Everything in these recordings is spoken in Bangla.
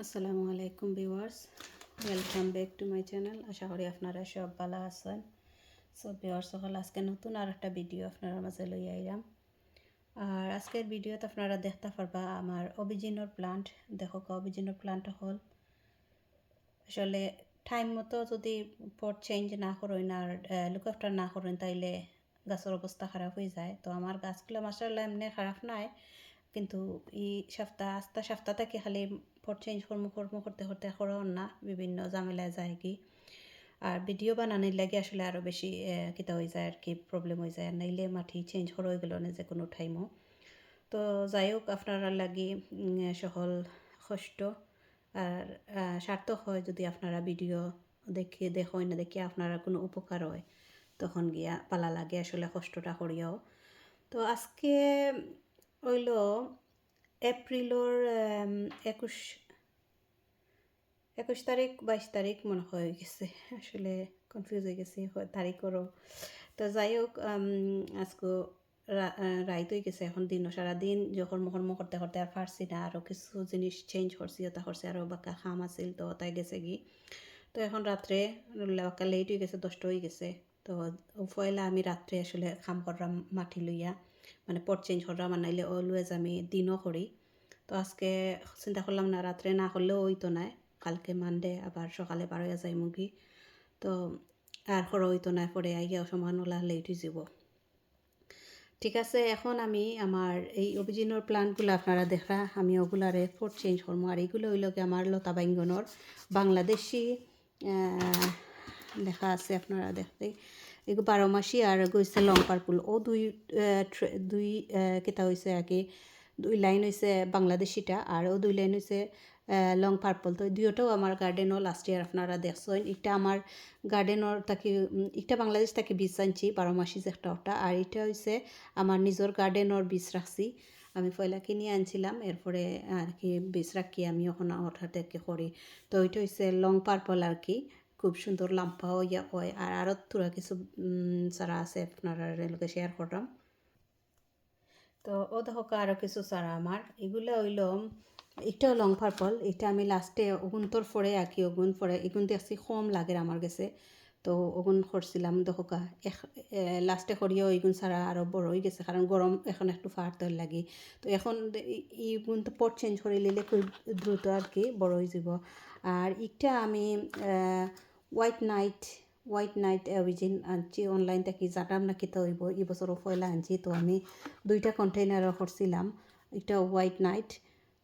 আসসালামু আলাইকুম viewers, welcome back to my channel. আশা করি আপনারা সব ভালো আছেন। সো ভিউয়ার্স, সকল আজকে নতুন আর একটা ভিডিও আপনারা মাঝে লই আইলাম। আর আজকের ভিডিওতে আপনারা দেখতে পারবা আমার অভিজিনোর প্লান্ট দেখো অভিজিনোর প্লান্ট হল। আসলে টাইম মতো যদি পট চেঞ্জ না করেন আর লুক আফটার না করেন, তাইলে গাছের অবস্থা খারাপ হয়ে যায়। তো আমার গাছগুলো মাসাল্লাহ এমনি খারাপ নাই। কিন্তু এই সপ্তাহ, আস্তা সপ্তাহ থেকে খালি পট চেঞ্জ কর্ম কর্ম করতে করতে করন না, বিভিন্ন ঝামেলায় যায় কি। আর ভিডিও বানানোর লাগে আসলে আরও বেশি কিতা হয়ে যায় আর কি প্রবলেম হয়ে যায়। নাইলে মাটি চেঞ্জ করা হয়ে গেল না যে কোনো টাইমও তো যাই হোক, আপনারা লাগি সহল কষ্ট আর সার্থক হয় যদি আপনারা ভিডিও দেখে দেখেন না দেখে আপনারা কোনো উপকার হয়, তখন গিয়া পালা লাগে আসলে কষ্টটা করিয়াও। তো আজকে হইল এপ্রিলর একুশ একুশ তারিখ বাইশ তারিখ মনে হয়ে গেছে। আসলে কনফিউজ হয়ে গেছে তারিখেরও তো যাই হোক আজকে রাইত হয়ে গেছে এখন দিনও সারাদিন যখন কর্ম করতে করতে আর পারছি না আরও কিছু জিনিস চেঞ্জ করছি ওটা করছি আরও বাক্কা খাম আছিল, তো ওটাই গেছে কি তো এখন রাত্রে বাক্কা লেট হয়ে গেছে দশটা হয়ে গেছে। তো পয়লা আমি রাত্রে আসলে খাম করলাম মাটি লইয়া মানে পট চেঞ্জ করলাম নাইলে অলওয়েজ আমি দিনও করি। তো আজকে চিন্তা করলাম না, রাত্রে না করলেও ওই তো নাই কালকে মানডে আবার সকালে বারোয়া যায় মুগি তো আর খর হইতো না, পরে আইয়া সমান ওলা লেট হয়ে যাব ঠিক আছে, এখন আমি আমার এই অভিজিনোর প্লান্টগুলো আপনারা দেখা, আমি ওগুলারে ফোর্ট চেঞ্জ করব আর এইগুলো হইল কি আমার লতা বাইঙ্গনর বাংলাদেশি লেখা আছে আপনারা দেখতে। এগুলো বারো মাসি আর গৈছে লং পার্পুল ও দুই দুই কেটা হয়েছে আর কি দুই লাইন হয়েছে বাংলাদেশিটা আর ও দুই লাইন হয়েছে লং পার্পল তো দুইটাও আমার গার্ডেনও লাস্ট ইয়ার আপনারা দেখছেন। এটা আমার গার্ডেনর তাকে এটা বাংলাদেশ তাকে বীজ আনছি, বারো মাসি যে একটা ওটা। আর এটা হয়েছে আমার নিজের গার্ডেনর বীজ রাখছি আমি পয়লা কিনে আনছিলাম, এরপরে আর কি বীজ রাখি আমি ওঠা থেকে করি। তো ওইটা হচ্ছে লং পার্পল আর কি খুব সুন্দর লাম্পাও ইয়া হয় আর আরও তোরা কিছু চারা আছে আপনারা রেলকে শেয়ার করলাম তো ও দেখো আরও কিছু চারা আমার। এগুলো হইল এটাও লং পার্পল, এটা আমি লাস্টে ওগুনতর ফরে আঁকি ওগুন ফরে এগুন দেখছি কম লাগে আমার কাছে। তো ওগুন করছিলাম দোকা লাস্টে করিও এইগুন ছাড়া আরও বড় হয়ে গেছে কারণ গরম এখন একটু ফাটতে লাগে। তো এখন এইগুন তো পট চেঞ্জ করে নিলে খুব দ্রুত আর কি বড় হয়ে যাব। আর ইটা আমি white night white night origin আনছি অনলাইন থেকে জানাম না কিতা হইব, এই বছরও পয়লা আনছি, তো আমি দুইটা কন্টেইনারও করছিলাম এটা হোয়াইট নাইট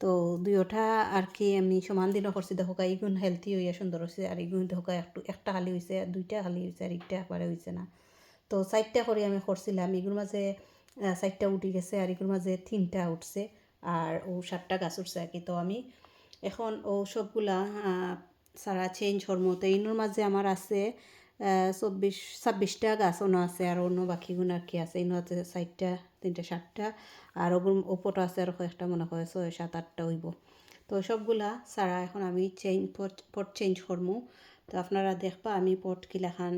তো দুইটা আর কি আমি সমান দিনও করছি দেখো এইগুণ হেলথি হইয়া সুন্দর হয়েছে আর এইগুণ দেখো একটু, একটা খালি হয়েছে দুইটা খালি হয়েছে আর একটা একবারে হয়েছে না। তো চারটা করে আমি করছিলাম এগুলোর মাঝে চারটা উঠি গেছে, আর এগুলোর মাঝে তিনটা উঠছে, আর ও সাতটা গাছ উঠছে আর কি, তো আমি এখন ও সবগুলা সারা চেঞ্জ হরমো তো এইনোর মাঝে আমার আছে চব্বিশ, ছাব্বিশটা গাছ অন্য আছে, আর অন্য বাকিগুলো আর কি আছে। এনে আছে চারটা, তিনটা, সাতটা, আর ওগুলো ওপরটা আছে, আর কয়েকটা মনে হয়, ছয়, সাত, আটটা হইব। তো সবগুলা সারা এখন আমি চেঞ্জ পট চেঞ্জ করমু। তো আপনারা দেখবা আমি পট কিলাখান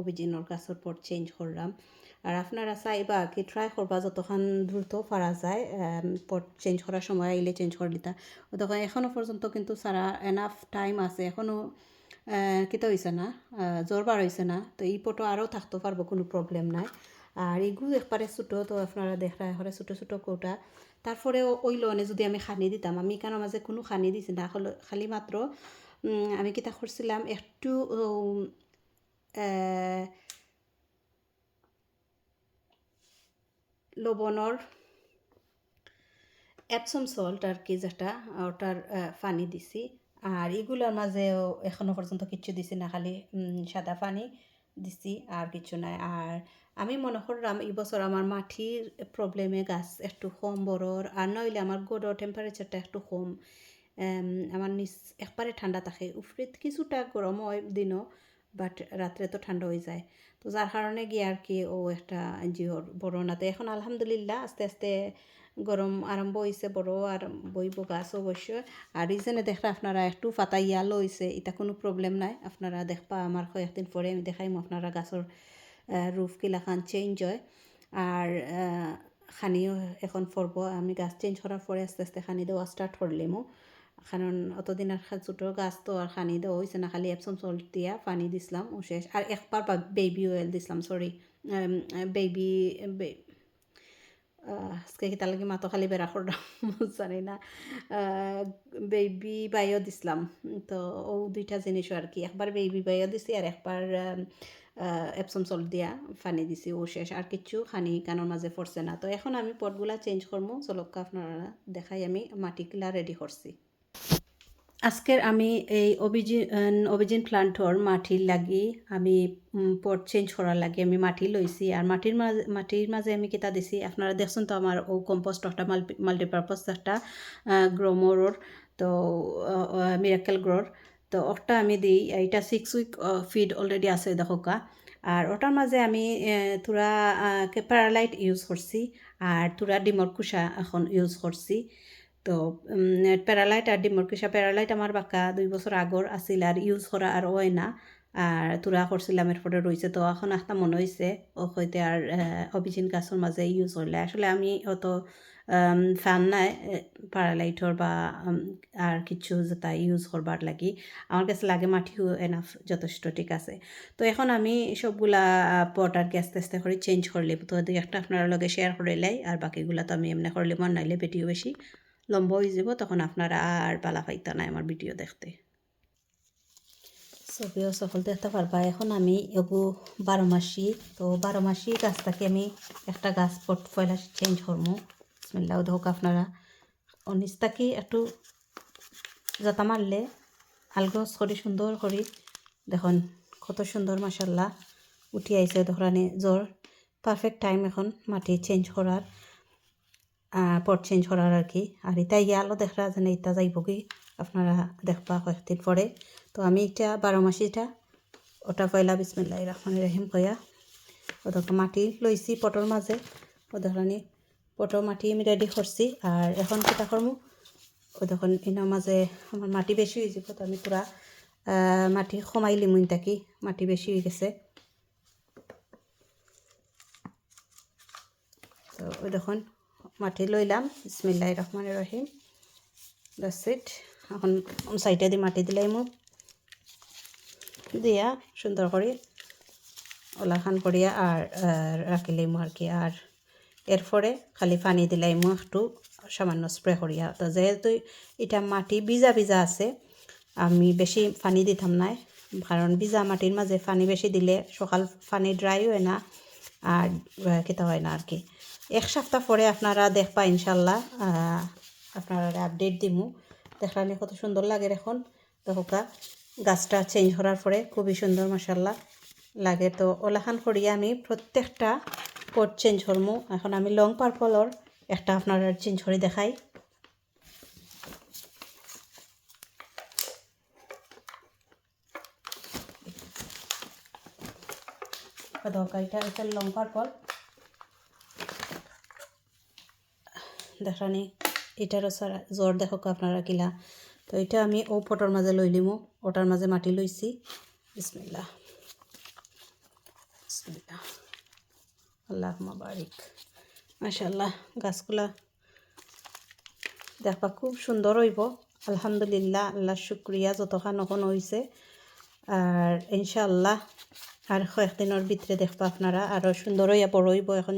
অভিজিনের গাছের পট চেঞ্জ করলাম। আর আপনারা চাইবা কি ট্রাই করবা যতক্ষণ দ্রুত পারা যায় পট চেঞ্জ করার সময় আইলে চেঞ্জ করে দিতা। তখন এখনও পর্যন্ত কিন্তু সারা এনাফ টাইম আছে এখনও কিতা হয়েছে না জ্বর বার হয়েছে না, তো এই পটো আরও থাকতে পারব কোনো প্রবলেম নাই। আর এগুলো একবারে ছোটো, তো আপনারা দেখা এখানে ছোটো ছোটো কৌটা। তারপরে ওই লনে যদি আমি খানি দিতাম, আমি কেন মাঝে কোনো খানি দিছি না, খালি মাত্র আমি কিতা করছিলাম একটু লবণর অ্যাপসম সল্ট আর কি যেটা ওটার পানি দিছি। আর এগুলোর মাঝেও এখনও পর্যন্ত কিচ্ছু দিছি না, খালি সাদা পানি দিছি আর কিছু নাই। আর আমি মনে করলাম এই বছর আমার মাটির প্রবলেমে গাছ একটু কম বড়র আর নইলে আমার গোড়র টেম্পারেচারটা একটু কম। আমার নিচ একবারে ঠান্ডা থাকে। উফরে কিছুটা গরম হয় দিনও বাট রাত্রে তো ঠান্ডা হয়ে যায়। তো যার কারণে গিয়ে আর কি ও একটা জিওর বড় নাতে। এখন আলহামদুলিল্লাহ আস্তে আস্তে গরম আরম্ভ হয়েছে বড় আর বইব গাছ অবশ্য আর রিজনে দেখলে আপনারা একটু ফাতা ইয়ালো হয়েছে এটা কোনো প্রবলেম নাই। আপনারা দেখবা আমার কয়েকদিন পরে আমি দেখাইম আপনারা গাছের রুফ কিলাখান চেঞ্জ হয়। আর খানিও এখন পরব। আমি গাছ চেঞ্জ করার পরে আস্তে আস্তে খানি দেওয়া স্টার্ট করলিমও কারণ অতদিন আর ছোটো গাছ তো আর খানি দেওয়া হয়েছে না, খালি এপসম সল্ট দিয়া পানি দিছিলাম, ও শেষ। আর একবার বেবি অয়েল দিছিলাম সরি বেবি আজকে কি মাতো খালি বেড়া করলাম জানি না। বেবি বাইও দিছিলাম, তো ও দুইটা জিনিসও আর কি একবার বেবি বাইও দিছি আর একবার এপসম সল্ট দিয়া পানি দিছি, ও শেষ। আর কিচ্ছু খানি কানোর মাঝে পড়ছে না। তো এখন আমি পটগুলা চেঞ্জ করব চলক্কা আপনারা দেখাই আমি মাটিগুলা রেডি করছি আজকের আমি এই অভিজিন অভিজিন প্লান্টর মাটির লাগি আমি পট চেঞ্জ করার লাগে আমি মাটি লইছি। আর মাটির মাঝে মাটির মাঝে আমি কিতা দিছি, আপনারা দেখছেন তো আমার ও কম্পোস্ট একটা মাল্টি মাল্টিপারপাস একটা গ্রোমোরর তো মিরাকেল গ্রোর তো ওটা আমি দিই এটা সিক্স উইক ফিড অলরেডি আছে দেখোকা আর ওটার মাঝে আমি তোরা প্যারালাইট ইউজ করছি, আর তোরা ডিমর কুসা এখন ইউজ করছি। তো প্যারালাইট আর ডিমরকিসা প্যারালাইট আমার বাক্কা দুই বছর আগর আছিল আর ইউজ করা আর হয় না। আর তুরা করছিলাম এরপরে রয়েছে তো এখন একটা মনে হয়েছে ও হইতে আর অভিজিন গাছের মাঝে ইউজ হইলে আসলে আমি অত ফ্যান নাই প্যারালাইটর বা আর কিছু যেটা ইউজ করবার লাগি। আমার কাছে লাগে মাটিও এনাফ যথেষ্ট, ঠিক আছে। তো এখন আমি সবগুলা পট আর আস্তে আস্তে করে চেঞ্জ করলে তো দুই একটা আপনার লগে শেয়ার করে লাই আর বাকিগুলা তো আমি এমনি করলে মন নাইলে বেটিও বেশি লম্বা হয়ে যাব, তখন আপনারা আর পালা পাইতা নাই আমার ভিডিও দেখতে। ছবিও সকল দেখতে পারবা, এখন আমি এগু বারো মাসি। তো বারো মাসি গাছটাকে আমি একটা গাছ পট চেঞ্জ করব বিসমিল্লাহ হোক আপনারা। অনিস্তাকে একটু যাতা মারলে আলগজ করি সুন্দর করি। দেখুন, কত সুন্দর মাসাল্লাহ উঠি আইছে ধরানি জ্বর। পারফেক্ট টাইম এখন মাটি চেঞ্জ করার। পট চেঞ্জ করার আর কি। আর এটা ইয়ালো দেখা যেন এটা যাইব কি? আপনারা দেখবা কয়েকদিন পরে। তো আমি এটা বারো মাসিটা ওটা পয়লা বিসমিল্লাহ রহমান রহিম কয়া ওদেরকে মাটি লইছি পটর মাঝে। ওদেরখানি পটর মাটি আমি রেডি করছি। আর এখন কিতা করমু? ও দেখুন এনার মাঝে আমার মাটি বেশি হয়ে যাব তো আমি পুরা মাটি কমাই লিমুন থাকি মাটি বেশি হয়ে গেছে। তো ওই দেখুন মাটি লইলাম বিসমিল্লাহ রহমান রহিম দ্যাটস ইট এখন সাইডে দিয়ে মাটি দিলাই মোক দিয়া সুন্দর করে ওলাখান করিয়া আর রাখিলাইমু আর কি আর এরপরে খালি পানি দিলাইমু একটু সামান্য স্প্রে করিয়া তো যেহেতু এটা মাটি ভিজা ভিজা আছে, আমি বেশি পানি দিতাম নাই। কারণ ভিজা মাটির মাঝে পানি বেশি দিলে সকাল পানি ড্রাই হয় না। আর খেতে হয় না আর কি। এক সপ্তাহ পরে আপনারা দেখবা ইনশাল্লাহ আপনারা আপডেট দিমু। দেখলানি কত সুন্দর লাগে এখন। দেখা গাছটা চেঞ্জ করার পরে খুবই সুন্দর মাসাল্লাহ লাগে। তো ওলাখান করিয়া আমি প্রত্যেকটা পট চেঞ্জ করমু। এখন আমি লং পার্পলর একটা আপনারা চেঞ্জ করে দেখাই। দরকারিটা এটা লং পার্পল দেখানি এটারও সারা জ্বর দেখো আপনারা কিলা। তো এটা আমি ও পটর মাঝে লই লিমু ওটার মাঝে মাটি লইছি বিসমিল্লা বিসমিল্লা আল্লাহ বারিক মাশাল্লাহ গাছগুলা দেখবা খুব সুন্দর হইব। আলহামদুলিল্লাহ, আল্লাহ শুক্রিয়া, যতখান নখন হয়েছে আর ইনশাআল্লাহ, আর কয়েকদিনের ভিতরে দেখবা আপনারা আরও সুন্দর হইয়া বড় হইব। এখন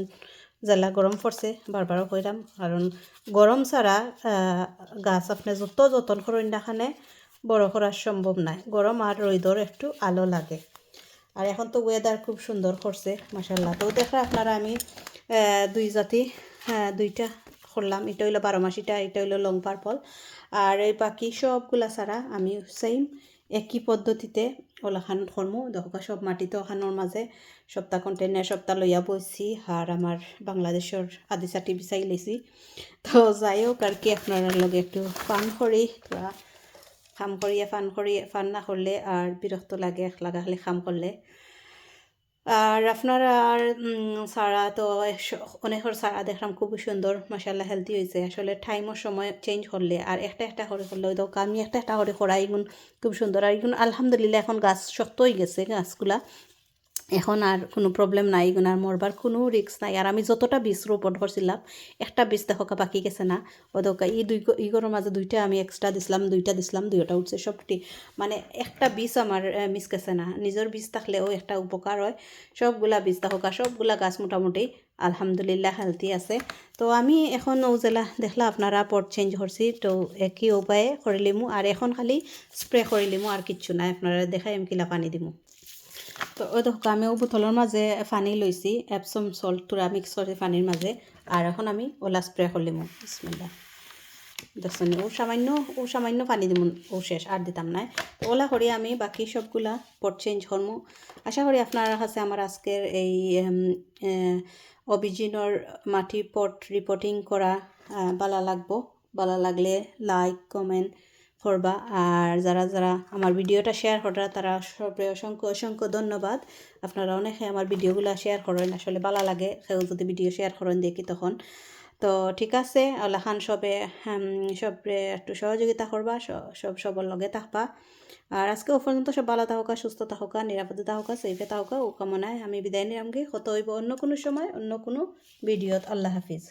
জেলা গরম পড়ছে বারবারও কইরাম কারণ গরম ছাড়া গাছ আপনি যত যতন করেন দেখানে বড় করা সম্ভব নাই। গরম আর রোদর একটু আলো লাগে। আর এখন তো ওয়েদার খুব সুন্দর করছে মাসাল্লাহ তো দেখা আপনারা আমি দুই জাতি দুইটা করলাম এটা হইল বারো মাসিটা এটা হইল লং পার্পল আর এই বাকি সবগুলা ছাড়া আমি সেম একই পদ্ধতিতে ওলাখান করমু দহকা সব মাটিতে ওখানোর মাঝে সপ্তাহ কন্টেনার সপ্তাহ লইয়া বসছি আর আমার বাংলাদেশের আদিচাটি বিচাই লেছি তো যাই হোক আর কি, আপনার লগে একটু পান করি তোরা কাম করিয়া ফান করি ফান না করলে আর বিরক্ত লাগে একলা খালি কাম করলে। আর আপনার আর সারা তো অনেক সারা দেখলাম খুবই সুন্দর মাসাল্লাহ হেলদি হয়েছে আসলে টাইমের সময় চেঞ্জ করলে, আর একটা একটা হরে করলে ওই দোকান আমি একটা একটা হরে করা এগুন খুব সুন্দর। আর এগুন আলহামদুলিল্লাহ, এখন গাছ শক্ত হয়ে গেছে, গাছগুলা। এখন আর কোনো প্রবলেম নাই এখন আর মরবার কোনো রিস্ক নাই। আর আমি যতটা বীজ রোপণ করছিলাম একটা বীজ দেখা বাকি গেছে না। ওদকা এই দুই ইগোর মাঝে দুইটা আমি এক্সট্রা দিছিলাম, দুইটা দিছিলাম, দুইটা উঠছে সবটি। মানে একটা বীজ আমার মিস গেছে না। নিজের বীজ থাকলেও একটা উপকার হয়। সবগুলা বীজ দেখা, সবগুলা গাছ মোটামুটি আলহামদুলিল্লাহ হেলদি আছে। তো আমি এখন ওজেলা দেখলা, আপনারা পট চেঞ্জ করছি তো একই উপায়ে করিলিমু আর এখন খালি স্প্রে করিলিমু আর কিচ্ছু নাই। আপনারা দেখাই আমি কিলা পানি দিমু। তো ওই দেখো, আমি ও বোতলের মাঝে পানি লইছি এপসম সল্ট তুরা মিক্স করে পানির মাঝে আর এখন আমি ওলা স্প্রে করলিম বিসমিল্লা দেখছেন ও সামান্য ও সামান্য পানি দিমু ও শেষ আর দিতাম নাই। ওলা করি আমি বাকি সবগুলা পট চেঞ্জ করমু আশা করি আপনার কাছে আমার আজকের এই অভিজিনর মাটি পট রিপোর্টিং করা বালা লাগবো। বালা লাগলে লাইক কমেন্ট করবা। আর যারা যারা আমার ভিডিওটা শেয়ার করা, তারা সবে অসংখ্য অসংখ্য ধন্যবাদ। আপনারা অনেকে আমার ভিডিওগুলো শেয়ার করেন, আসলে ভালো লাগে। কেউ যদি ভিডিও শেয়ার করেন দেখি তখন। তো ঠিক আছে, আল্লাহ খান সবে সবে একটু সহযোগিতা করবা সব সবার লগে থাকবা। আর আজকে ও পর্যন্ত সব ভালো থাকা সুস্থ থাকা নিরাপদে থাকা সেফে থাকা ও কামনায় আমি বিদায় নিলামগে কত হইব অন্য কোনো সময়, অন্য কোনো ভিডিওত। আল্লাহ হাফিজ।